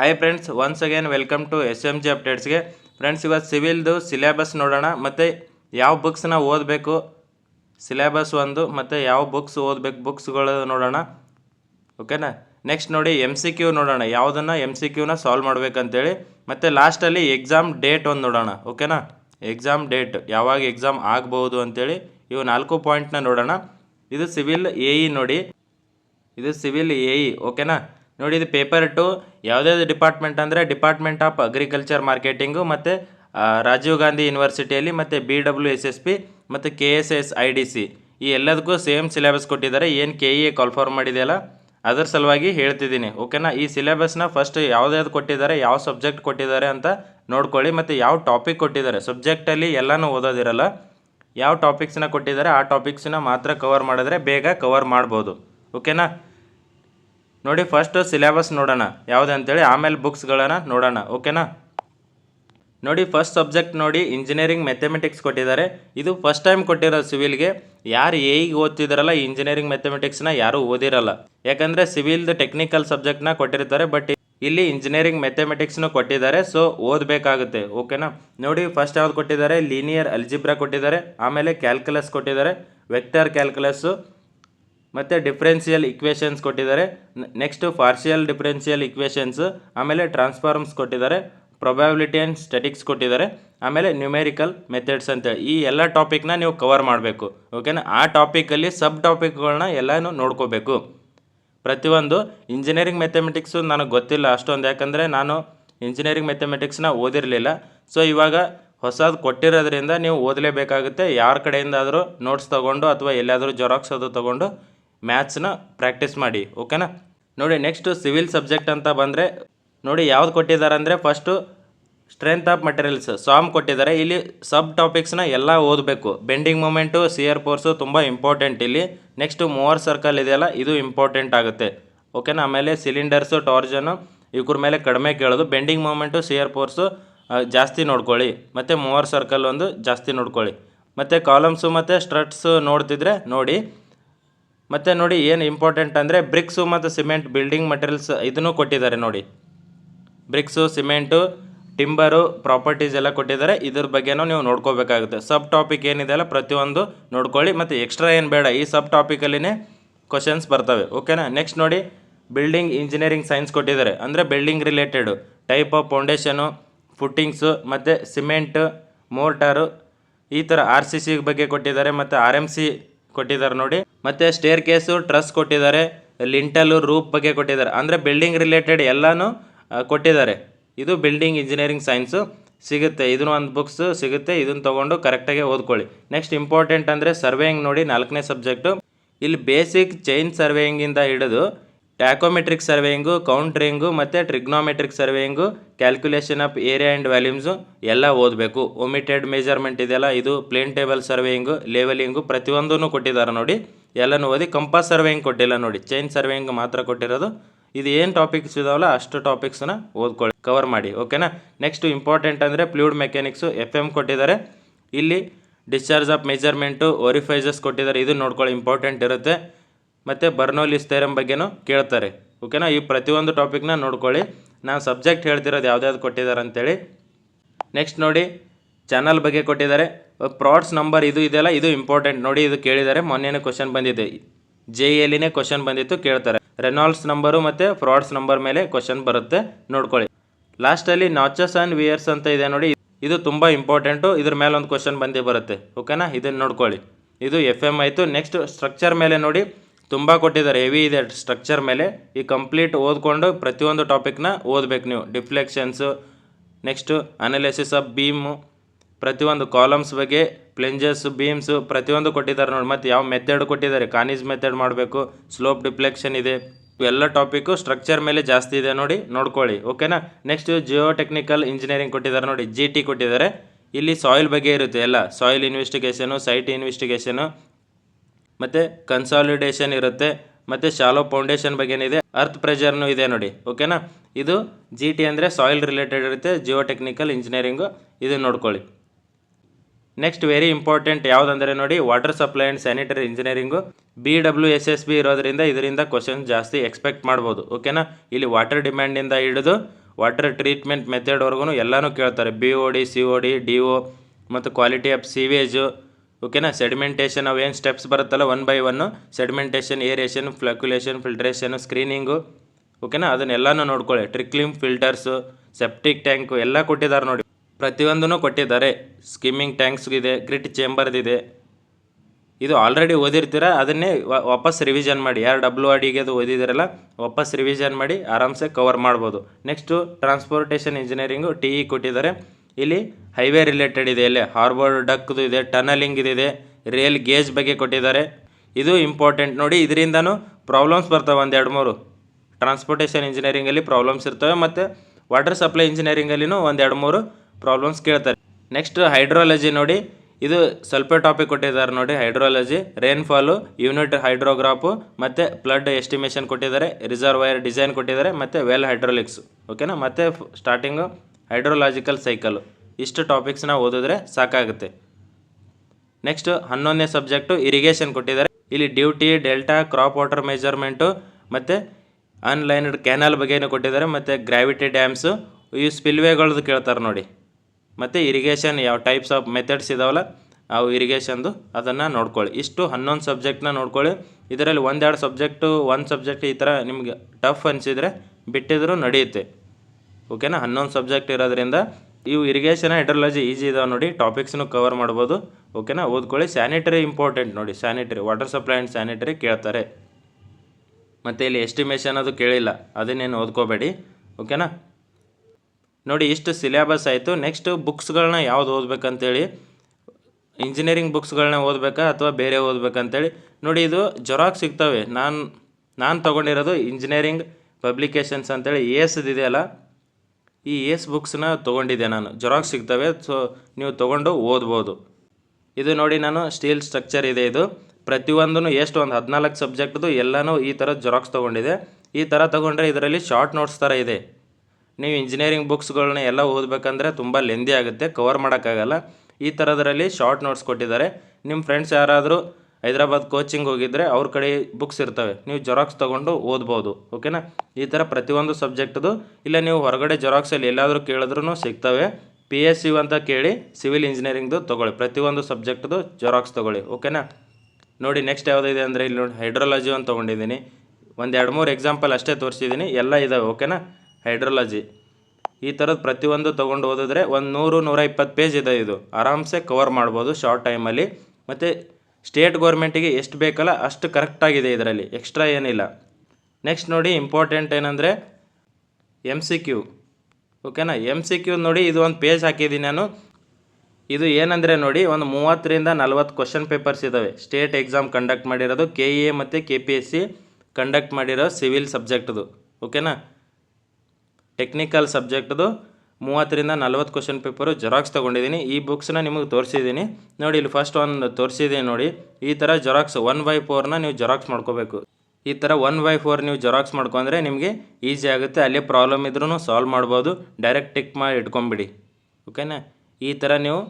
Hi friends once again welcome to S M G ಅಪ್ಡೇಟ್ಸ್ಗೆ friends ಇವತ್ತು ಸಿವಿಲ್ದು syllabus ನೋಡೋಣ, ಮತ್ತು ಯಾವ ಬುಕ್ಸ್ನ ಓದಬೇಕು? ಸಿಲೆಬಸ್ ಒಂದು, ಮತ್ತು ಯಾವ ಬುಕ್ಸ್ ಓದಬೇಕು? ಬುಕ್ಸ್ಗಳು ನೋಡೋಣ. ಓಕೆನಾ ನೆಕ್ಸ್ಟ್ ನೋಡಿ ಎಂ ಸಿ ಕ್ಯೂ ನೋಡೋಣ, ಯಾವುದನ್ನು ಎಂ ಸಿ ಕ್ಯೂನ ಸಾಲ್ವ್ ಮಾಡ್ಬೇಕಂತೇಳಿ. ಮತ್ತು ಲಾಸ್ಟಲ್ಲಿ ಎಕ್ಸಾಮ್ ಡೇಟ್ ಒಂದು ನೋಡೋಣ ಓಕೆನಾ ಎಕ್ಸಾಮ್ ಡೇಟ್ ಯಾವಾಗ ಎಕ್ಸಾಮ್ ಆಗ್ಬೋದು ಅಂತೇಳಿ ಇವು ನಾಲ್ಕು ಪಾಯಿಂಟ್ನ ನೋಡೋಣ. ಇದು ಸಿವಿಲ್ ಎ ಇ ನೋಡಿ. ಇದು ಸಿವಿಲ್ ಎ ಇ ಓಕೆನಾ ನೋಡಿ, ಇದು ಪೇಪರ್ ಟು ಯಾವುದ್ಯಾವ್ದು ಡಿಪಾರ್ಟ್ಮೆಂಟ್ ಅಂದರೆ ಡಿಪಾರ್ಟ್ಮೆಂಟ್ ಆಫ್ ಅಗ್ರಿಕಲ್ಚರ್ ಮಾರ್ಕೆಟಿಂಗು ಮತ್ತು ರಾಜೀವ್ ಗಾಂಧಿ ಯೂನಿವರ್ಸಿಟಿಯಲ್ಲಿ ಮತ್ತು B W S S P ಮತ್ತು K S S I D C ಈ ಎಲ್ಲದಕ್ಕೂ ಸೇಮ್ ಸಿಲೆಬಸ್ ಕೊಟ್ಟಿದ್ದಾರೆ. ಏನು K E A call form ಮಾಡಿದೆಯಲ್ಲ, ಅದರ ಸಲುವಾಗಿ ಹೇಳ್ತಿದ್ದೀನಿ. ಓಕೆನಾ ಈ ಸಿಲೆಬಸ್ನ ಫಸ್ಟ್ ಯಾವ್ದು ಕೊಟ್ಟಿದ್ದಾರೆ, ಯಾವ ಸಬ್ಜೆಕ್ಟ್ ಕೊಟ್ಟಿದ್ದಾರೆ ಅಂತ ನೋಡ್ಕೊಳ್ಳಿ. ಮತ್ತು ಯಾವ ಟಾಪಿಕ್ ಕೊಟ್ಟಿದ್ದಾರೆ? ಸಬ್ಜೆಕ್ಟಲ್ಲಿ ಎಲ್ಲನೂ ಓದೋದಿರಲ್ಲ. ಯಾವ ಟಾಪಿಕ್ಸ್ನ ಕೊಟ್ಟಿದ್ದಾರೆ, ಆ ಟಾಪಿಕ್ಸ್ನ ಮಾತ್ರ ಕವರ್ ಮಾಡಿದ್ರೆ ಬೇಗ ಕವರ್ ಮಾಡ್ಬೋದು. ಓಕೆನಾ ನೋಡಿ ಫಸ್ಟ್ ಸಿಲೆಬಸ್ ನೋಡೋಣ. ಯಾವುದಂತೇಳಿ ಆಮೇಲೆ ಬುಕ್ಸ್ಗಳನ್ನು ನೋಡೋಣ. ಓಕೆನಾ ನೋಡಿ ಫಸ್ಟ್ ಸಬ್ಜೆಕ್ಟ್ ನೋಡಿ ಇಂಜಿನಿಯರಿಂಗ್ ಮೆಥಮೆಟಿಕ್ಸ್ ಕೊಟ್ಟಿದ್ದಾರೆ. ಇದು ಫಸ್ಟ್ ಟೈಮ್ ಕೊಟ್ಟಿರೋ ಸಿವಿಲ್ಗೆ ಯಾರು ಏಗೆ ಓದ್ತಿದಾರಲ್ಲ ಇಂಜಿನಿಯರಿಂಗ್ ಮೆಥಮೆಟಿಕ್ಸ್ನ ಯಾರೂ ಓದಿರಲ್ಲ. ಯಾಕಂದರೆ ಸಿವಿಲ್ದು ಟೆಕ್ನಿಕಲ್ ಸಬ್ಜೆಕ್ಟ್ನ ಕೊಟ್ಟಿರ್ತಾರೆ ಬಟ್ ಇಲ್ಲಿ ಇಂಜಿನಿಯರಿಂಗ್ ಮೆಥಮೆಟಿಕ್ಸ್ನು ಕೊಟ್ಟಿದ್ದಾರೆ ಸೊ ಓದಬೇಕಾಗುತ್ತೆ. ಓಕೆನಾ ನೋಡಿ ಫಸ್ಟ್ ಯಾವ್ದು ಕೊಟ್ಟಿದ್ದಾರೆ? ಲೀನಿಯರ್ ಅಲ್ಜಿಬ್ರಾ ಕೊಟ್ಟಿದ್ದಾರೆ, ಆಮೇಲೆ ಕ್ಯಾಲ್ಕುಲಸ್ ಕೊಟ್ಟಿದ್ದಾರೆ ವೆಕ್ಟರ್ ಕ್ಯಾಲ್ಕುಲಸ್ಸು ಮತ್ತು ಡಿಫ್ರೆನ್ಷಿಯಲ್ ಇಕ್ವೇಷನ್ಸ್ ಕೊಟ್ಟಿದ್ದಾರೆ. ನೆಕ್ಸ್ಟು ಪಾರ್ಷಿಯಲ್ ಡಿಫ್ರೆನ್ಷಿಯಲ್ ಇಕ್ವೇಷನ್ಸ್ ಆಮೇಲೆ ಟ್ರಾನ್ಸ್ಫಾರ್ಮ್ಸ್ ಕೊಟ್ಟಿದ್ದಾರೆ. ಪ್ರೊಬ್ಯಾಬಿಲಿಟಿ ಆ್ಯಂಡ್ ಸ್ಟೆಟಿಕ್ಸ್ ಕೊಟ್ಟಿದ್ದಾರೆ. ಆಮೇಲೆ ನ್ಯೂಮೆರಿಕಲ್ ಮೆಥಡ್ಸ್ ಅಂತೇಳಿ ಈ ಎಲ್ಲ ಟಾಪಿಕ್ನ ನೀವು ಕವರ್ ಮಾಡಬೇಕು. ಓಕೆನಾ ಆ ಟಾಪಿಕಲ್ಲಿ ಸಬ್ ಟಾಪಿಕ್ಗಳನ್ನ ಎಲ್ಲನೂ ನೋಡ್ಕೋಬೇಕು. ಪ್ರತಿಯೊಂದು ಇಂಜಿನಿಯರಿಂಗ್ ಮೆಥಮೆಟಿಕ್ಸು ನನಗೆ ಗೊತ್ತಿಲ್ಲ ಅಷ್ಟೊಂದು. ಯಾಕಂದರೆ ನಾನು ಇಂಜಿನಿಯರಿಂಗ್ ಮೆಥಮೆಟಿಕ್ಸ್ನ ಓದಿರಲಿಲ್ಲ. ಸೊ ಇವಾಗ ಹೊಸದು ಕೊಟ್ಟಿರೋದ್ರಿಂದ ನೀವು ಓದಲೇಬೇಕಾಗುತ್ತೆ. ಯಾರ ಕಡೆಯಿಂದಾದರೂ ನೋಟ್ಸ್ ತೊಗೊಂಡು ಅಥವಾ ಎಲ್ಲಾದರೂ ಜೆರಾಕ್ಸ್ ಅದು ತೊಗೊಂಡು ಮ್ಯಾಥ್ಸ್ನ ಪ್ರಾಕ್ಟೀಸ್ ಮಾಡಿ, ಓಕೆನಾ? ನೋಡಿ ನೆಕ್ಸ್ಟು ಸಿವಿಲ್ ಸಬ್ಜೆಕ್ಟ್ ಅಂತ ಬಂದರೆ, ನೋಡಿ ಯಾವ್ದು ಕೊಟ್ಟಿದ್ದಾರೆ ಅಂದರೆ ಫಸ್ಟು ಸ್ಟ್ರೆಂತ್ ಆಫ್ ಮಟೀರಿಯಲ್ಸ್ ಸಾಮ್ ಕೊಟ್ಟಿದ್ದಾರೆ. ಇಲ್ಲಿ ಸಬ್ ಟಾಪಿಕ್ಸ್ನ ಎಲ್ಲ ಓದಬೇಕು. ಬೆಂಡಿಂಗ್ ಮೂಮೆಂಟು ಸಿಯರ್ ಫೋರ್ಸು ತುಂಬ ಇಂಪಾರ್ಟೆಂಟ್ ಇಲ್ಲಿ. ನೆಕ್ಸ್ಟು ಮೂವರ್ ಸರ್ಕಲ್ ಇದೆಯಲ್ಲ, ಇದು ಇಂಪಾರ್ಟೆಂಟ್ ಆಗುತ್ತೆ. ಓಕೆನಾ? ಆಮೇಲೆ ಸಿಲಿಂಡರ್ಸು ಟಾರ್ಜನು ಇವ್ರ ಮೇಲೆ ಕಡಿಮೆ ಕೇಳೋದು. ಬೆಂಡಿಂಗ್ ಮೂಮೆಂಟು ಸಿಯರ್ ಫೋರ್ಸು ಜಾಸ್ತಿ ನೋಡ್ಕೊಳ್ಳಿ. ಮತ್ತು ಮೂವರ್ ಸರ್ಕಲ್ ಒಂದು ಜಾಸ್ತಿ ನೋಡ್ಕೊಳ್ಳಿ. ಮತ್ತು ಕಾಲಮ್ಸು ಮತ್ತು ಸ್ಟ್ರಟ್ಸು ನೋಡ್ತಿದ್ರೆ, ನೋಡಿ ಮತ್ತು ನೋಡಿ ಏನು ಇಂಪಾರ್ಟೆಂಟ್ ಅಂದರೆ ಬ್ರಿಕ್ಸು ಮತ್ತು ಸಿಮೆಂಟ್ ಬಿಲ್ಡಿಂಗ್ ಮಟೀರಿಯಲ್ಸ್ ಇದನ್ನು ಕೊಟ್ಟಿದ್ದಾರೆ ನೋಡಿ. ಬ್ರಿಕ್ಸು ಸಿಮೆಂಟು ಟಿಂಬರು ಪ್ರಾಪರ್ಟೀಸ್ ಎಲ್ಲ ಕೊಟ್ಟಿದ್ದಾರೆ. ಇದ್ರ ಬಗ್ಗೆನೂ ನೀವು ನೋಡ್ಕೋಬೇಕಾಗುತ್ತೆ. ಸಬ್ ಟಾಪಿಕ್ ಏನಿದೆ ಅಲ್ಲ, ಪ್ರತಿಯೊಂದು ನೋಡ್ಕೊಳ್ಳಿ. ಮತ್ತು ಎಕ್ಸ್ಟ್ರಾ ಏನು ಬೇಡ, ಈ ಸಬ್ ಟಾಪಿಕಲ್ಲಿನೇ ಕ್ವಶನ್ಸ್ ಬರ್ತವೆ. ಓಕೆನಾ ನೆಕ್ಸ್ಟ್ ನೋಡಿ ಬಿಲ್ಡಿಂಗ್ ಇಂಜಿನಿಯರಿಂಗ್ ಸೈನ್ಸ್ ಕೊಟ್ಟಿದ್ದಾರೆ. ಅಂದರೆ building related type of foundation footings ಮತ್ತು ಸಿಮೆಂಟು ಮೋರ್ಟಾರು ಈ ಥರ ಆರ್ ಸಿ ಸಿ ಬಗ್ಗೆ ಕೊಟ್ಟಿದ್ದಾರೆ. ಮತ್ತು ಆರ್ ಎಂ ಸಿ ಕೊಟ್ಟಿದ್ದಾರೆ ನೋಡಿ. ಮತ್ತೆ ಸ್ಟೇರ್ ಕೇಸು ಟ್ರಸ್ ಕೊಟ್ಟಿದ್ದಾರೆ. ಲಿಂಟಲು ರೂಪ್ ಬಗ್ಗೆ ಕೊಟ್ಟಿದ್ದಾರೆ. ಅಂದರೆ ಬಿಲ್ಡಿಂಗ್ ರಿಲೇಟೆಡ್ ಎಲ್ಲಾನು ಕೊಟ್ಟಿದ್ದಾರೆ. ಇದು ಬಿಲ್ಡಿಂಗ್ ಇಂಜಿನಿಯರಿಂಗ್ ಸೈನ್ಸು ಸಿಗುತ್ತೆ. ಇದನ್ನು ಒಂದು ಬುಕ್ಸ್ ಸಿಗುತ್ತೆ. ಇದನ್ನು ತೊಗೊಂಡು ಕರೆಕ್ಟಾಗಿ ಓದ್ಕೊಳ್ಳಿ. ನೆಕ್ಸ್ಟ್ ಇಂಪಾರ್ಟೆಂಟ್ ಅಂದರೆ ಸರ್ವೇಯಿಂಗ್ ನೋಡಿ ನಾಲ್ಕನೇ ಸಬ್ಜೆಕ್ಟು ಇಲ್ಲಿ ಬೇಸಿಕ್ ಚೈನ್ ಸರ್ವೇಯಿಂಗಿಂದ ಹಿಡಿದು ಟ್ಯಾಕೋಮೆಟ್ರಿಕ್ ಸರ್ವೇಯಿಂಗು, ಕೌಂಟ್ರಿಂಗು ಮತ್ತು trigonometric surveying, calculation of area and volumes ಎಲ್ಲ ಓದಬೇಕು. ಒಮಿಟೆಡ್ ಮೆಜರ್ಮೆಂಟ್ ಇದೆಯಲ್ಲ, ಇದು ಪ್ಲೇನ್ ಟೇಬಲ್ ಸರ್ವೇಯಿಂಗು ಲೆವೆಲಿಂಗು ಪ್ರತಿಯೊಂದೂ ಕೊಟ್ಟಿದ್ದಾರೆ ನೋಡಿ. ಎಲ್ಲನೂ ಓದಿ ಕಂಪಾಸ್ ಸರ್ವೇಯಿಂಗ್ ಕೊಟ್ಟಿಲ್ಲ ನೋಡಿ. ಚೈನ್ ಸರ್ವೇಯಿಂಗ್ ಮಾತ್ರ ಕೊಟ್ಟಿರೋದು. ಇದು ಏನು ಟಾಪಿಕ್ಸ್ ಇದಾವಲ್ಲ, ಅಷ್ಟು ಟಾಪಿಕ್ಸನ್ನ ಓದ್ಕೊಳ್ಳಿ. ಕವರ್ ಮಾಡಿ, ಓಕೆನಾ? ನೆಕ್ಸ್ಟ್ ಇಂಪಾರ್ಟೆಂಟ್ ಅಂದರೆ ಪ್ಲೂಡ್ ಮೆಕ್ಯಾನಿಕ್ಸು ಎಫ್ ಎಂ ಕೊಟ್ಟಿದ್ದಾರೆ. ಇಲ್ಲಿ ಡಿಸ್ಚಾರ್ಜ್ ಆಫ್ ಮೆಜರ್ಮೆಂಟು, ಓರಿಫೈಸಸ್ ಕೊಟ್ಟಿದ್ದಾರೆ. ಇದು ನೋಡ್ಕೊಳ್ಳಿ, ಇಂಪಾರ್ಟೆಂಟ್ ಇರುತ್ತೆ. ಮತ್ತು ಬರ್ನೋಲಿಸ್ ಥೇರಮ್ ಬಗ್ಗೆನೂ ಕೇಳ್ತಾರೆ. ಓಕೆನಾ? ಈ ಪ್ರತಿಯೊಂದು ಟಾಪಿಕ್ನ ನೋಡ್ಕೊಳ್ಳಿ. ನಾನು ಸಬ್ಜೆಕ್ಟ್ ಹೇಳ್ತಿರೋದು ಯಾವ್ದ್ಯಾವ್ದು ಕೊಟ್ಟಿದ್ದಾರೆ ಅಂತೇಳಿ ನೆಕ್ಸ್ಟ್ ನೋಡಿ ಚಾನಲ್ ಬಗ್ಗೆ ಕೊಟ್ಟಿದ್ದಾರೆ. ಪ್ರಾಡ್ಸ್ ನಂಬರ್ ಇದು ಇದೆಯಲ್ಲ, ಇದು ಇಂಪಾರ್ಟೆಂಟ್ ನೋಡಿ, ಇದು ಕೇಳಿದ್ದಾರೆ. ಮೊನ್ನೆನೇ ಕ್ವಶನ್ ಬಂದಿದೆ. ಜೆ ಎಲ್ಲಿನೇ ಕ್ವಶನ್ ಬಂದಿತ್ತು, ಕೇಳ್ತಾರೆ. ರೆನಾಲ್ಡ್ಸ್ ನಂಬರು ಮತ್ತು ಫ್ರಾಡ್ಸ್ ನಂಬರ್ ಮೇಲೆ ಕ್ವಶನ್ ಬರುತ್ತೆ. ನೋಡ್ಕೊಳ್ಳಿ. ಲಾಸ್ಟಲ್ಲಿ ನಾಚಸ್ ಆ್ಯಂಡ್ ವಿಯರ್ಸ್ ಅಂತ ಇದೆ ನೋಡಿ. ಇದು ತುಂಬ ಇಂಪಾರ್ಟೆಂಟು ಇದ್ರ ಮೇಲೆ ಒಂದು ಕ್ವಶನ್ ಬಂದೇ ಬರುತ್ತೆ. ಓಕೆನಾ? ಇದನ್ನು ನೋಡ್ಕೊಳ್ಳಿ. ಇದು ಎಫ್ ಎಂ ಆಯಿತು. ನೆಕ್ಸ್ಟ್ ಸ್ಟ್ರಕ್ಚರ್ ಮೇಲೆ ನೋಡಿ. ತುಂಬ ಕೊಟ್ಟಿದ್ದಾರೆ. ಹೆವಿ ಇದೆ ಸ್ಟ್ರಕ್ಚರ್ ಮೇಲೆ. ಈ ಕಂಪ್ಲೀಟ್ ಓದ್ಕೊಂಡು ಪ್ರತಿಯೊಂದು ಟಾಪಿಕ್ನ ಓದಬೇಕು ನೀವು. Deflections next analysis of beam ಪ್ರತಿಯೊಂದು ಕಾಲಮ್ಸ್ ಬಗ್ಗೆ ಪ್ಲೆಂಜಸ್ ಬೀಮ್ಸು ಪ್ರತಿಯೊಂದು ಕೊಟ್ಟಿದ್ದಾರೆ ನೋಡಿ. ಮತ್ತು ಯಾವ ಮೆಥಡ್ ಕೊಟ್ಟಿದ್ದಾರೆ? ಕಾನೀಸ್ ಮೆಥಡ್ ಮಾಡಬೇಕು. ಸ್ಲೋಪ್ ಡಿಫ್ಲೆಕ್ಷನ್ ಇದೆ. ಇವೆಲ್ಲ ಟಾಪಿಕ್ಕು ಸ್ಟ್ರಕ್ಚರ್ ಮೇಲೆ ಜಾಸ್ತಿ ಇದೆ ನೋಡಿ. ನೋಡ್ಕೊಳ್ಳಿ. ಓಕೆನಾ ನೆಕ್ಸ್ಟ್ ಜಿಯೋ ಟೆಕ್ನಿಕಲ್ ಇಂಜಿನಿಯರಿಂಗ್ ಕೊಟ್ಟಿದ್ದಾರೆ ನೋಡಿ. ಜಿ ಟಿ ಕೊಟ್ಟಿದ್ದಾರೆ. ಇಲ್ಲಿ ಸಾಯಿಲ್ ಬಗ್ಗೆ ಇರುತ್ತೆ ಎಲ್ಲ. ಸಾಯಿಲ್ ಇನ್ವೆಸ್ಟಿಗೇಷನು ಸೈಟ್ ಇನ್ವೆಸ್ಟಿಗೇಷನು ಮತ್ತು ಕನ್ಸಾಲಿಡೇಷನ್ ಇರುತ್ತೆ, ಮತ್ತು ಶಾಲೋ ಫೌಂಡೇಶನ್ ಬಗ್ಗೆ ಏನಿದೆ ಅರ್ತ್ ಪ್ರೆಷರ್ನು ಇದೆ ನೋಡಿ ಓಕೆನಾ ಇದು ಜಿ ಟಿ ಅಂದರೆ ಸಾಯಿಲ್ ರಿಲೇಟೆಡ್ ಇರುತ್ತೆ ಜಿಯೋ ಟೆಕ್ನಿಕಲ್ ಇಂಜಿನಿಯರಿಂಗು ಇದು ನೋಡ್ಕೊಳ್ಳಿ. ನೆಕ್ಸ್ಟ್ ವೆರಿ ಇಂಪಾರ್ಟೆಂಟ್ ಯಾವುದಂದರೆ ನೋಡಿ water supply and sanitary engineering B W S S B ಇರೋದ್ರಿಂದ ಇದರಿಂದ ಕ್ವಶನ್ ಜಾಸ್ತಿ ಎಕ್ಸ್ಪೆಕ್ಟ್ ಮಾಡ್ಬೋದು ಓಕೆನಾ ಇಲ್ಲಿ ವಾಟರ್ ಡಿಮ್ಯಾಂಡಿಂದ ಹಿಡಿದು ವಾಟರ್ ಟ್ರೀಟ್ಮೆಂಟ್ ಮೆಥಡ್ವರೆಗೂ ಎಲ್ಲನೂ ಕೇಳ್ತಾರೆ B O D C O D D O ಮತ್ತು ಕ್ವಾಲಿಟಿ ಆಫ್ ಸೀವೇಜು ಓಕೆನಾ? ಸೆಡಿಮೆಂಟೇಷನ್ ಅವೇನು ಸ್ಟೆಪ್ಸ್ ಬರುತ್ತಲ್ಲ? One by one sedimentation, aeration flocculation filtration screening ಓಕೆನಾ? ಅದನ್ನೆಲ್ಲನೂ ನೋಡ್ಕೊಳ್ಳಿ ಟ್ರಿಕ್ಲಿಂಗ್ ಫಿಲ್ಟರ್ಸು ಸೆಪ್ಟಿಕ್ ಟ್ಯಾಂಕು ಎಲ್ಲ ಕೊಟ್ಟಿದ್ದಾರೆ ನೋಡಿ. ಪ್ರತಿಯೊಂದೂ ಕೊಟ್ಟಿದ್ದಾರೆ. ಸ್ಕಿಮ್ಮಿಂಗ್ ಟ್ಯಾಂಕ್ಸ್ ಇದೆ ಗ್ರಿಟ್ ಚೇಂಬರ್ದಿದೆ ಇದು. ಆಲ್ರೆಡಿ ಓದಿರ್ತೀರ? ಅದನ್ನೇ ವಾಪಸ್ ರಿವಿಷನ್ ಮಾಡಿ. ಯಾರು ಡಬ್ಲ್ಯೂ ಆರ್ ಡಿಗೆ ಅದು ಓದಿದಿರಲ್ಲ, ವಾಪಸ್ ರಿವಿಷನ್ ಮಾಡಿ, ಆರಾಮ್ಸೆ ಕವರ್ ಮಾಡ್ಬೋದು. Next transportation engineering T E ಕೊಟ್ಟಿದ್ದಾರೆ. ಇಲ್ಲಿ ಹೈವೇ ರಿಲೇಟೆಡ್ ಇದೆ, ಇಲ್ಲಿ ಹಾರ್ಬರ್ ಡಕ್ದು ಇದೆ ಟನಲಿಂಗ್ ಇದೆ ರೇಲ್ ಗೇಜ್ ಬಗ್ಗೆ ಕೊಟ್ಟಿದ್ದಾರೆ. ಇದು ಇಂಪಾರ್ಟೆಂಟ್ ನೋಡಿ, ಇದರಿಂದನೂ ಪ್ರಾಬ್ಲಮ್ಸ್ ಬರ್ತವೆ ಒಂದು ಎರಡು ಮೂರು. ಟ್ರಾನ್ಸ್ಪೋರ್ಟೇಷನ್ ಇಂಜಿನಿಯರಿಂಗಲ್ಲಿ ಪ್ರಾಬ್ಲಮ್ಸ್ ಇರ್ತವೆ ಮತ್ತು ವಾಟರ್ ಸಪ್ಲೈ ಇಂಜಿನಿಯರಿಂಗಲ್ಲಿನೂ ಒಂದು ಎರಡು ಮೂರು ಪ್ರಾಬ್ಲಮ್ಸ್ ಕೇಳ್ತಾರೆ. ನೆಕ್ಸ್ಟ್ ಹೈಡ್ರಾಲಜಿ ನೋಡಿ, ಇದು ಸ್ವಲ್ಪ ಟಾಪಿಕ್ ಕೊಟ್ಟಿದ್ದಾರೆ ನೋಡಿ ಹೈಡ್ರಾಲಜಿ ರೈನ್ಫಾಲು ಯೂನಿಟ್ ಹೈಡ್ರೋಗ್ರಾಫು ಮತ್ತು ಫ್ಲಡ್ ಎಸ್ಟಿಮೇಷನ್ ಕೊಟ್ಟಿದ್ದಾರೆ ರಿಸರ್ವೈರ್ ಡಿಸೈನ್ ಕೊಟ್ಟಿದ್ದಾರೆ, ಮತ್ತು ವೆಲ್ ಹೈಡ್ರೋಲಿಕ್ಸ್ ಓಕೆನಾ ಮತ್ತು ಸ್ಟಾರ್ಟಿಂಗು ಹೈಡ್ರೋಲಾಜಿಕಲ್ ಸೈಕಲು. ಇಷ್ಟು ಟಾಪಿಕ್ಸ್ನ ಓದಿದ್ರೆ ಸಾಕಾಗುತ್ತೆ. ನೆಕ್ಸ್ಟ್ ಹನ್ನೊಂದನೇ ಸಬ್ಜೆಕ್ಟು ಇರಿಗೇಷನ್ ಕೊಟ್ಟಿದ್ದಾರೆ. ಇಲ್ಲಿ duty delta crop water measurement ಮತ್ತು ಅನ್ಲೈನ್ಡ್ ಕ್ಯಾನಲ್ ಬಗ್ಗೆನೂ ಕೊಟ್ಟಿದ್ದಾರೆ. ಮತ್ತು ಗ್ರಾವಿಟಿ ಡ್ಯಾಮ್ಸು ಈ ಸ್ಪಿಲ್ವೇಗಳದ್ದು ಕೇಳ್ತಾರೆ ನೋಡಿ. ಮತ್ತು ಇರಿಗೇಷನ್ ಯಾವ ಟೈಪ್ಸ್ ಆಫ್ ಮೆಥಡ್ಸ್ ಇದಾವಲ್ಲ, ಅವು ಇರಿಗೇಷನ್ದು ಅದನ್ನು ನೋಡ್ಕೊಳ್ಳಿ. ಇಷ್ಟು ಹನ್ನೊಂದು ಸಬ್ಜೆಕ್ಟ್ನ ನೋಡ್ಕೊಳ್ಳಿ. ಇದರಲ್ಲಿ ಒಂದೆರಡು ಸಬ್ಜೆಕ್ಟು ಒಂದು ಸಬ್ಜೆಕ್ಟ್ ಈ ಥರ ನಿಮಗೆ ಟಫ್ ಅನಿಸಿದರೆ ಬಿಟ್ಟಿದ್ರೂ ನಡೆಯುತ್ತೆ. ಓಕೆನಾ ಹನ್ನೊಂದು ಸಬ್ಜೆಕ್ಟ್ ಇರೋದ್ರಿಂದ ಇವು ಇರಿಗೇಷನ್ ಹೈಡ್ರಾಲಜಿ ಈಸಿ ಇದಾವೆ ನೋಡಿ. ಟಾಪಿಕ್ಸ್ನು ಕವರ್ ಮಾಡ್ಬೋದು. ಓಕೆನಾ ಓದ್ಕೊಳ್ಳಿ. ಸ್ಯಾನಿಟರಿ ಇಂಪಾರ್ಟೆಂಟ್ ನೋಡಿ. Sanitary water supply and sanitary ಕೇಳ್ತಾರೆ. ಮತ್ತು ಇಲ್ಲಿ ಎಸ್ಟಿಮೇಷನ್ ಅದು ಕೇಳಿಲ್ಲ. ಅದನ್ನೇನು ಓದ್ಕೋಬೇಡಿ. ಓಕೆನಾ ನೋಡಿ, ಇಷ್ಟು ಸಿಲೆಬಸ್ ಆಯಿತು. ನೆಕ್ಸ್ಟ್ ಬುಕ್ಸ್ಗಳನ್ನ ಯಾವ್ದು ಓದ್ಬೇಕಂತೇಳಿ? ಇಂಜಿನಿಯರಿಂಗ್ ಬುಕ್ಸ್ಗಳನ್ನ ಓದಬೇಕಾ ಅಥವಾ ಬೇರೆ ಓದಬೇಕಂತೇಳಿ? ನೋಡಿ, ಇದು ಜೊರಾಕ್ಸ್ ಸಿಗ್ತವೆ. ನಾನು ನಾನು ತೊಗೊಂಡಿರೋದು ಇಂಜಿನಿಯರಿಂಗ್ ಪಬ್ಲಿಕೇಶನ್ಸ್ ಅಂತೇಳಿ. ಎ ಎಸ್ ಇದೆಯಲ್ಲ ಈ ಏಸ್ ಬುಕ್ಸ್ನ ತೊಗೊಂಡಿದ್ದೆ ನಾನು. ಜೆರಾಕ್ಸ್ ಸಿಗ್ತವೆ ಸೊ ನೀವು ತೊಗೊಂಡು ಓದ್ಬೋದು. ಇದು ನೋಡಿ ನಾನು ಸ್ಟೀಲ್ ಸ್ಟ್ರಕ್ಚರ್ ಇದೆ ಇದು. ಪ್ರತಿಯೊಂದೂ ಎಷ್ಟು? ಒಂದು ಹದಿನಾಲ್ಕು ಸಬ್ಜೆಕ್ಟ್ದು ಎಲ್ಲನೂ ಈ ಥರ ಜೆರಾಕ್ಸ್ ತೊಗೊಂಡಿದೆ. ಈ ಥರ ತೊಗೊಂಡ್ರೆ ಇದರಲ್ಲಿ ಶಾರ್ಟ್ ನೋಟ್ಸ್ ಥರ ಇದೆ. ನೀವು ಇಂಜಿನಿಯರಿಂಗ್ ಬುಕ್ಸ್ಗಳನ್ನ ಎಲ್ಲ ಓದಬೇಕಂದ್ರೆ ತುಂಬ ಲೆಂದಿ ಆಗುತ್ತೆ ಕವರ್ ಮಾಡೋಕ್ಕಾಗಲ್ಲ. ಈ ಥರದರಲ್ಲಿ ಶಾರ್ಟ್ ನೋಟ್ಸ್ ಕೊಟ್ಟಿದ್ದಾರೆ. ನಿಮ್ಮ ಫ್ರೆಂಡ್ಸ್ ಯಾರಾದರೂ ಹೈದ್ರಾಬಾದ್ ಕೋಚಿಂಗ್ ಹೋಗಿದ್ರೆ ಅವ್ರ ಕಡೆ ಬುಕ್ಸ್ ಇರ್ತವೆ. ನೀವು ಜೆರಾಕ್ಸ್ ತೊಗೊಂಡು ಓದ್ಬೋದು ಓಕೆನಾ ಈ ಥರ ಪ್ರತಿಯೊಂದು ಸಬ್ಜೆಕ್ಟ್ದು ಇಲ್ಲ ನೀವು ಹೊರಗಡೆ ಜೆರಾಕ್ಸಲ್ಲಿ ಎಲ್ಲಾದರೂ ಕೇಳಿದ್ರೂ ಸಿಗ್ತವೆ. ಪಿ ಎಸ್ ಯು ಅಂತ ಕೇಳಿ ಸಿವಿಲ್ ಇಂಜಿನಿಯರಿಂಗ್ದು ತೊಗೊಳ್ಳಿ. ಪ್ರತಿಯೊಂದು ಸಬ್ಜೆಕ್ಟ್ದು ಜೆರಾಕ್ಸ್ ತೊಗೊಳ್ಳಿ ಓಕೆನಾ ನೋಡಿ ನೆಕ್ಸ್ಟ್ ಯಾವುದಿದೆ ಅಂದರೆ ಇಲ್ಲಿ ನೋಡಿ ಹೈಡ್ರಾಲಜಿ ಅಂತ ತೊಗೊಂಡಿದ್ದೀನಿ. ಒಂದು ಎರಡು ಮೂರು ಎಕ್ಸಾಂಪಲ್ ಅಷ್ಟೇ ತೋರಿಸಿದ್ದೀನಿ. ಎಲ್ಲ ಇದಾವೆ ಓಕೆನಾ ಹೈಡ್ರಾಲಜಿ ಈ ಥರದ ಪ್ರತಿಯೊಂದು ತೊಗೊಂಡು ಓದಿದ್ರೆ ಒಂದು ನೂರು ನೂರ ಇಪ್ಪತ್ತು ಪೇಜ್ ಇದೆ ಇದು. ಆರಾಮ್ಸೆ ಕವರ್ ಮಾಡ್ಬೋದು ಶಾರ್ಟ್ ಟೈಮಲ್ಲಿ ಮತ್ತು ಸ್ಟೇಟ್ ಗೌರ್ಮೆಂಟಿಗೆ ಎಷ್ಟು ಬೇಕಲ್ಲ ಅಷ್ಟು ಕರೆಕ್ಟಾಗಿದೆ ಇದರಲ್ಲಿ. ಎಕ್ಸ್ಟ್ರಾ ಏನಿಲ್ಲ. ನೆಕ್ಸ್ಟ್ ನೋಡಿ ಇಂಪಾರ್ಟೆಂಟ್ ಏನಂದರೆ ಎಂ ಸಿ ಕ್ಯೂ ಓಕೆನಾ ಎಂ ಸಿ ಕ್ಯೂ ನೋಡಿ ಇದು ಒಂದು ಪೇಜ್ ಹಾಕಿದ್ದೀನಿ ನಾನು. ಇದು ಏನಂದರೆ ನೋಡಿ, ಒಂದು ಮೂವತ್ತರಿಂದ ನಲ್ವತ್ತು ಕ್ವಶನ್ ಪೇಪರ್ಸ್ ಇದ್ದಾವೆ ಸ್ಟೇಟ್ ಎಕ್ಸಾಮ್ ಕಂಡಕ್ಟ್ ಮಾಡಿರೋದು ಕೆ ಇ ಎ ಮತ್ತು K P S C conduct ಮಾಡಿರೋ ಸಿವಿಲ್ ಸಬ್ಜೆಕ್ಟ್ದು ಓಕೆನಾ ಟೆಕ್ನಿಕಲ್ ಸಬ್ಜೆಕ್ಟ್ದು ಮೂವತ್ತರಿಂದ ನಲ್ವತ್ತು ಕ್ವಶನ್ ಪೇಪರು ಜೆರಾಕ್ಸ್ ತೊಗೊಂಡಿದ್ದೀನಿ. ಈ ಬುಕ್ಸ್ನ ನಿಮಗೆ ತೋರಿಸಿದ್ದೀನಿ. ನೋಡಿ, ಇಲ್ಲಿ ಫಸ್ಟ್ ಒಂದು ತೋರಿಸಿದ್ದೀನಿ ನೋಡಿ. ಈ ಥರ ಜೆರಾಕ್ಸ್ ಒನ್ ಬೈ ಫೋರ್ನ ನೀವು ಜೆರಾಕ್ಸ್ ಮಾಡ್ಕೋಬೇಕು. ಈ ಥರ ಒನ್ ಬೈ ಫೋರ್ ನೀವು ಜೆರಾಕ್ಸ್ ಮಾಡ್ಕೊಂಡ್ರೆ ನಿಮಗೆ ಈಸಿ ಆಗುತ್ತೆ. ಅಲ್ಲೇ ಪ್ರಾಬ್ಲಮ್ ಇದ್ರೂ ಸಾಲ್ವ್ ಮಾಡ್ಬೋದು. ಡೈರೆಕ್ಟ್ ಟಿಕ್ ಮಾಡಿ ಇಟ್ಕೊಂಬಿಡಿ ಓಕೆನಾ ಈ ಥರ ನೀವು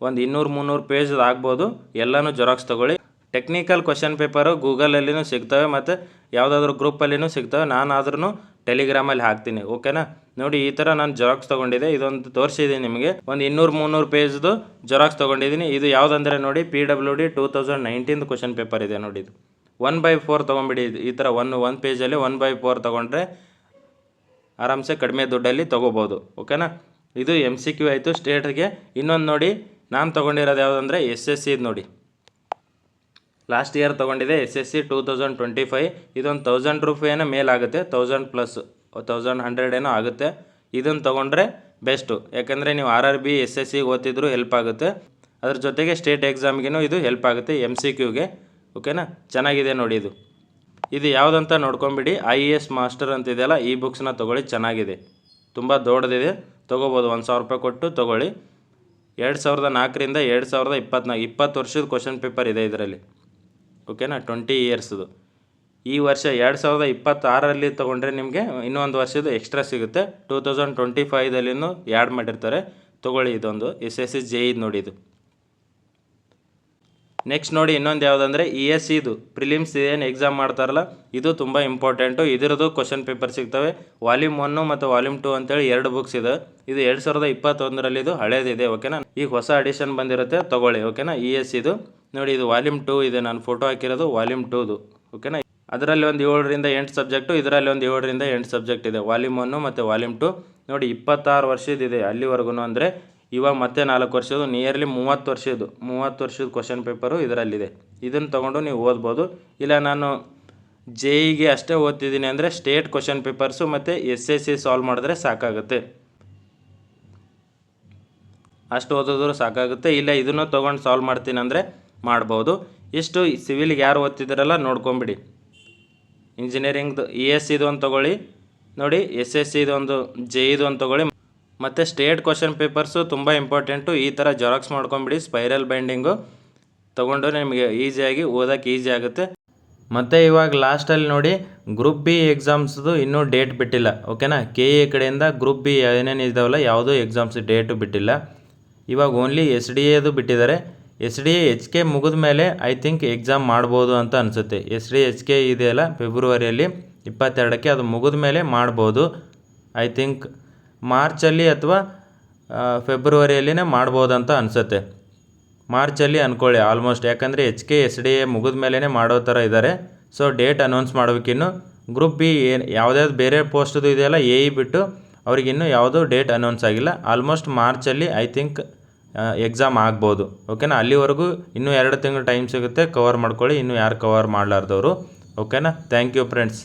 ಒಂದು ಇನ್ನೂರು, ಮುನ್ನೂರು ಪೇಜ್ ಆಗ್ಬೋದು. ಎಲ್ಲನೂ ಜೆರಾಕ್ಸ್ ತೊಗೊಳ್ಳಿ. ಟೆಕ್ನಿಕಲ್ ಕ್ವಶನ್ ಪೇಪರು ಗೂಗಲಲ್ಲಿನೂ ಸಿಗ್ತವೆ ಮತ್ತು ಯಾವುದಾದ್ರೂ ಗ್ರೂಪಲ್ಲಿನೂ ಸಿಗ್ತವೆ. ನಾನು ಆದ್ರೂ ಟೆಲಿಗ್ರಾಮಲ್ಲಿ ಹಾಕ್ತೀನಿ ಓಕೆನಾ ನೋಡಿ, ಈ ಥರ ನಾನು ಜೆರಾಕ್ಸ್ ತೊಗೊಂಡಿದ್ದೆ, ಇದೊಂದು ತೋರಿಸಿದ್ದೀನಿ ನಿಮಗೆ. ಒಂದು ಇನ್ನೂರು ಮುನ್ನೂರು ಪೇಜ್ದು ಜೆರಾಕ್ಸ್ ತೊಗೊಂಡಿದ್ದೀನಿ ಇದು ಯಾವುದಂದರೆ ನೋಡಿ P W D two thousand ನೈನ್ಟೀನ್ದು question paper ಇದೆ ನೋಡಿ ಇದು. ಒನ್ ಬೈ ಫೋರ್ ತೊಗೊಂಬಿಡಿ ಈ ಥರ ಒನ್ ಒಂದು ಪೇಜಲ್ಲಿ ಒನ್ ಬೈ ಫೋರ್ ತೊಗೊಂಡ್ರೆ ಆರಾಮ್ಸೆ ಕಡಿಮೆ ದುಡ್ಡಲ್ಲಿ ತೊಗೋಬೋದು ಓಕೆನಾ ಇದು ಎಂ ಸಿ ಕ್ಯೂ ಆಯಿತು ಸ್ಟೇಟ್ಗೆ ಇನ್ನೊಂದು ನೋಡಿ, ನಾನು ತೊಗೊಂಡಿರೋದು ಯಾವುದಂದರೆ ಎಸ್ ಎಸ್ ಸಿದು ನೋಡಿ. Last year ತೊಗೊಂಡಿದೆ S S C two thousand twenty five ಇದೊಂದು ತೌಸಂಡ್ ರುಪೇನ ಮೇಲಾಗುತ್ತೆ. ತೌಸಂಡ್ ಪ್ಲಸ್ ತೌಸಂಡ್ ಹಂಡ್ರೆಡ್ ಏನೋ ಆಗುತ್ತೆ. ಇದನ್ನು ತೊಗೊಂಡ್ರೆ ಬೆಸ್ಟು ಯಾಕಂದರೆ ನೀವು R R B S S ಸಿಗೆ ಓದ್ತಿದ್ರು ಹೆಲ್ಪ್ ಆಗುತ್ತೆ. ಅದ್ರ ಜೊತೆಗೆ ಸ್ಟೇಟ್ ಎಕ್ಸಾಮ್ಗೂ ಇದು ಹೆಲ್ಪ್ ಆಗುತ್ತೆ ಎಂ ಸಿ ಕ್ಯೂಗೆ ಓಕೆನಾ ಚೆನ್ನಾಗಿದೆ ನೋಡಿ ಇದು. ಇದು ಯಾವುದಂತ ನೋಡ್ಕೊಂಬಿಡಿ. ಐ ಎ ಎಸ್ ಮಾಸ್ಟರ್ ಅಂತ ಇದೆಯಲ್ಲ ಈ ಬುಕ್ಸ್ನ ತೊಗೊಳ್ಳಿ, ಚೆನ್ನಾಗಿದೆ. ತುಂಬ ದೊಡ್ಡದಿದೆ. ತೊಗೋಬೋದು, ಒಂದು ಸಾವಿರ ರೂಪಾಯಿ ಕೊಟ್ಟು ತೊಗೊಳ್ಳಿ. ಎರಡು ಸಾವಿರದ ನಾಲ್ಕರಿಂದ ಎರಡು ಸಾವಿರದ ಇಪ್ಪತ್ನಾಲ್ಕು, ಇಪ್ಪತ್ತು ವರ್ಷದ ಕ್ವಶನ್ ಪೇಪರ್ ಇದೆ ಇದರಲ್ಲಿ. ಓಕೆನಾ? ಟ್ವೆಂಟಿ ಇಯರ್ಸ್ದು ಈ ವರ್ಷ ಎರಡು ಸಾವಿರದ ಇಪ್ಪತ್ತಾರರಲ್ಲಿ ತೊಗೊಂಡ್ರೆ ನಿಮಗೆ ಇನ್ನೊಂದು ವರ್ಷದ ಎಕ್ಸ್ಟ್ರಾ ಸಿಗುತ್ತೆ. ಟೂ ತೌಸಂಡ್ ಟ್ವೆಂಟಿ ಫೈವ್ದಲ್ಲಿನೂ ಆ್ಯಡ್ ಮಾಡಿರ್ತಾರೆ. ತೊಗೊಳ್ಳಿ ಇದೊಂದು. ಎಸ್ ಎಸ್ ಸಿ ಜೆ ಇದು ನೋಡಿ ಇದು. ನೆಕ್ಸ್ಟ್ ನೋಡಿ ಇನ್ನೊಂದು ಯಾವುದಂದ್ರೆ ಇ ಎಸ್ ಇದು. ಪ್ರಿಲಿಮ್ಸ್ ಏನು ಎಕ್ಸಾಮ್ ಮಾಡ್ತಾರಲ್ಲ, ಇದು ತುಂಬ ಇಂಪಾರ್ಟೆಂಟು ಇದರದು ಕ್ವಶನ್ ಪೇಪರ್ ಸಿಗ್ತವೆ. ವಾಲ್ಯೂಮ್ ಒನ್ನು ಮತ್ತು ವಾಲ್ಯೂಮ್ ಟು ಅಂತೇಳಿ ಎರಡು ಬುಕ್ಸ್ ಇದೆ. ಇದು ಎರಡು ಸಾವಿರದ ಇಪ್ಪತ್ತೊಂದರಲ್ಲಿ ಇದು ಹಳೇದಿದೆ ಓಕೆನಾ ಈಗ ಹೊಸ ಅಡಿಷನ್ ಬಂದಿರುತ್ತೆ, ತಗೊಳ್ಳಿ ಓಕೆನಾ ಇ ಎಸ್ ಇದು. ನೋಡಿ, ಇದು ವಾಲ್ಯೂಮ್ ಟು ಇದೆ, ನಾನು ಫೋಟೋ ಹಾಕಿರೋದು ವಾಲ್ಯೂಮ್ ಟೂದು ಓಕೆನಾ ಅದರಲ್ಲಿ ಒಂದು ಏಳರಿಂದ ಎಂಟು ಸಬ್ಜೆಕ್ಟು ಇದರಲ್ಲಿ ಒಂದು ಏಳರಿಂದ ಎಂಟು ಸಬ್ಜೆಕ್ಟ್ ಇದೆ. ವಾಲ್ಯೂಮ್ ಒನ್ನು ಮತ್ತು ವಾಲ್ಯೂಮ್ ಟು ನೋಡಿ, ಇಪ್ಪತ್ತಾರು ವರ್ಷದಿದೆ ಅಲ್ಲಿವರೆಗೂ ಅಂದರೆ ಇವಾಗ ಮತ್ತೆ ನಾಲ್ಕು ವರ್ಷದ್ದು ನಿಯರ್ಲಿ ಮೂವತ್ತು ವರ್ಷದ್ದು, ಮೂವತ್ತು ವರ್ಷದ ಕ್ವಶನ್ ಪೇಪರು ಇದರಲ್ಲಿದೆ. ಇದನ್ನು ತೊಗೊಂಡು ನೀವು ಓದ್ಬೋದು. ಇಲ್ಲ ನಾನು ಜೆ ಇಗೆ ಅಷ್ಟೇ ಓದ್ತಿದ್ದೀನಿ ಅಂದರೆ ಸ್ಟೇಟ್ ಕ್ವಶನ್ ಪೇಪರ್ಸು ಮತ್ತು ಎಸ್ ಎಸ್ ಸಿ ಸಾಲ್ವ್ ಮಾಡಿದ್ರೆ ಸಾಕಾಗುತ್ತೆ. ಅಷ್ಟು ಓದಿದ್ರು ಸಾಕಾಗುತ್ತೆ. ಇಲ್ಲ ಇದನ್ನು ತೊಗೊಂಡು ಸಾಲ್ವ್ ಮಾಡ್ತೀನಿ ಅಂದರೆ ಮಾಡ್ಬೋದು. ಇಷ್ಟು ಸಿವಿಲ್ಗೆ ಯಾರು ಓದ್ತಿದ್ದೀರಲ್ಲ ನೋಡ್ಕೊಂಬಿಡಿ. ಇಂಜಿನಿಯರಿಂಗ್ದು ಇ ಎಸ್ ಇದು ಒಂದು ತೊಗೊಳ್ಳಿ. ನೋಡಿ ಎಸ್ ಎಸ್ ಸಿದು ಒಂದು ಜೆ ಇದು ಒಂದು ತೊಗೊಳ್ಳಿ. ಮತ್ತು ಸ್ಟೇಟ್ ಕ್ವಶನ್ ಪೇಪರ್ಸು ತುಂಬ ಇಂಪಾರ್ಟೆಂಟು ಈ ಥರ ಜೆರಾಕ್ಸ್ ಮಾಡ್ಕೊಂಬಿಡಿ ಸ್ಪೈರಲ್ ಬೈಂಡಿಂಗು ತೊಗೊಂಡು ನಿಮಗೆ ಈಸಿಯಾಗಿ ಓದೋಕ್ಕೆ ಈಸಿ ಆಗುತ್ತೆ. ಮತ್ತು ಇವಾಗ ಲಾಸ್ಟಲ್ಲಿ ನೋಡಿ ಗ್ರೂಪ್ ಬಿ ಎಕ್ಸಾಮ್ಸ್ದು ಇನ್ನೂ ಡೇಟ್ ಬಿಟ್ಟಿಲ್ಲ ಓಕೆನಾ ಕೆ ಎ ಕಡೆಯಿಂದ ಗ್ರೂಪ್ ಬಿ ಏನೇನು ಇದ್ದಾವಲ್ಲ ಯಾವುದೂ ಎಕ್ಸಾಮ್ಸ್ ಡೇಟು ಬಿಟ್ಟಿಲ್ಲ. ಇವಾಗ ಓನ್ಲಿ ಎಸ್ ಡಿ ಎದು ಬಿಟ್ಟಿದ್ದಾರೆ. ಎಸ್ ಡಿ ಎಚ್ ಕೆ ಮುಗಿದ ಮೇಲೆ ಐ ಥಿಂಕ್ ಎಕ್ಸಾಮ್ ಮಾಡ್ಬೋದು ಅಂತ ಅನಿಸುತ್ತೆ. ಎಸ್ ಡಿ ಎಚ್ ಕೆ ಇದೆಯಲ್ಲ ಫೆಬ್ರವರಿಯಲ್ಲಿ ಇಪ್ಪತ್ತೆರಡಕ್ಕೆ ಅದು ಮುಗಿದ ಮೇಲೆ ಮಾಡ್ಬೋದು. ಐ ಥಿಂಕ್ ಮಾರ್ಚಲ್ಲಿ ಅಥವಾ ಫೆಬ್ರವರಿಯಲ್ಲಿನೇ ಮಾಡ್ಬೋದಂತ ಅನಿಸುತ್ತೆ. ಮಾರ್ಚಲ್ಲಿ ಅಂದ್ಕೊಳ್ಳಿ ಆಲ್ಮೋಸ್ಟ್. ಯಾಕಂದರೆ H K S D A ಮುಗಿದ ಮೇಲೇ ಮಾಡೋ ಥರ ಇದ್ದಾರೆ ಸೊ, ಡೇಟ್ ಅನೌನ್ಸ್ ಮಾಡಬೇಕಿನ್ನು ಗ್ರೂಪ್ ಬಿ ಏನು, ಯಾವುದ್ಯಾವ್ದು ಬೇರೆ ಪೋಸ್ಟ್ದು ಇದೆಯಲ್ಲ, ಎ ಇ ಬಿಟ್ಟು ಅವ್ರಿಗಿನ್ನೂ ಯಾವುದೂ ಡೇಟ್ ಅನೌನ್ಸ್ ಆಗಿಲ್ಲ. ಆಲ್ಮೋಸ್ಟ್ ಮಾರ್ಚಲ್ಲಿ ಐ ಥಿಂಕ್ ಎಕ್ಸಾಮ್ ಆಗ್ಬೋದು. ಓಕೆನಾ? ಅಲ್ಲಿವರೆಗೂ ಇನ್ನೂ ಎರಡು ತಿಂಗಳು ಟೈಮ್ ಸಿಗುತ್ತೆ. ಕವರ್ ಮಾಡ್ಕೊಳ್ಳಿ. ಇನ್ನೂ ಯಾರು ಕವರ್ ಮಾಡಲಾರ್ದವರು. ಓಕೆನಾ? Thank you friends.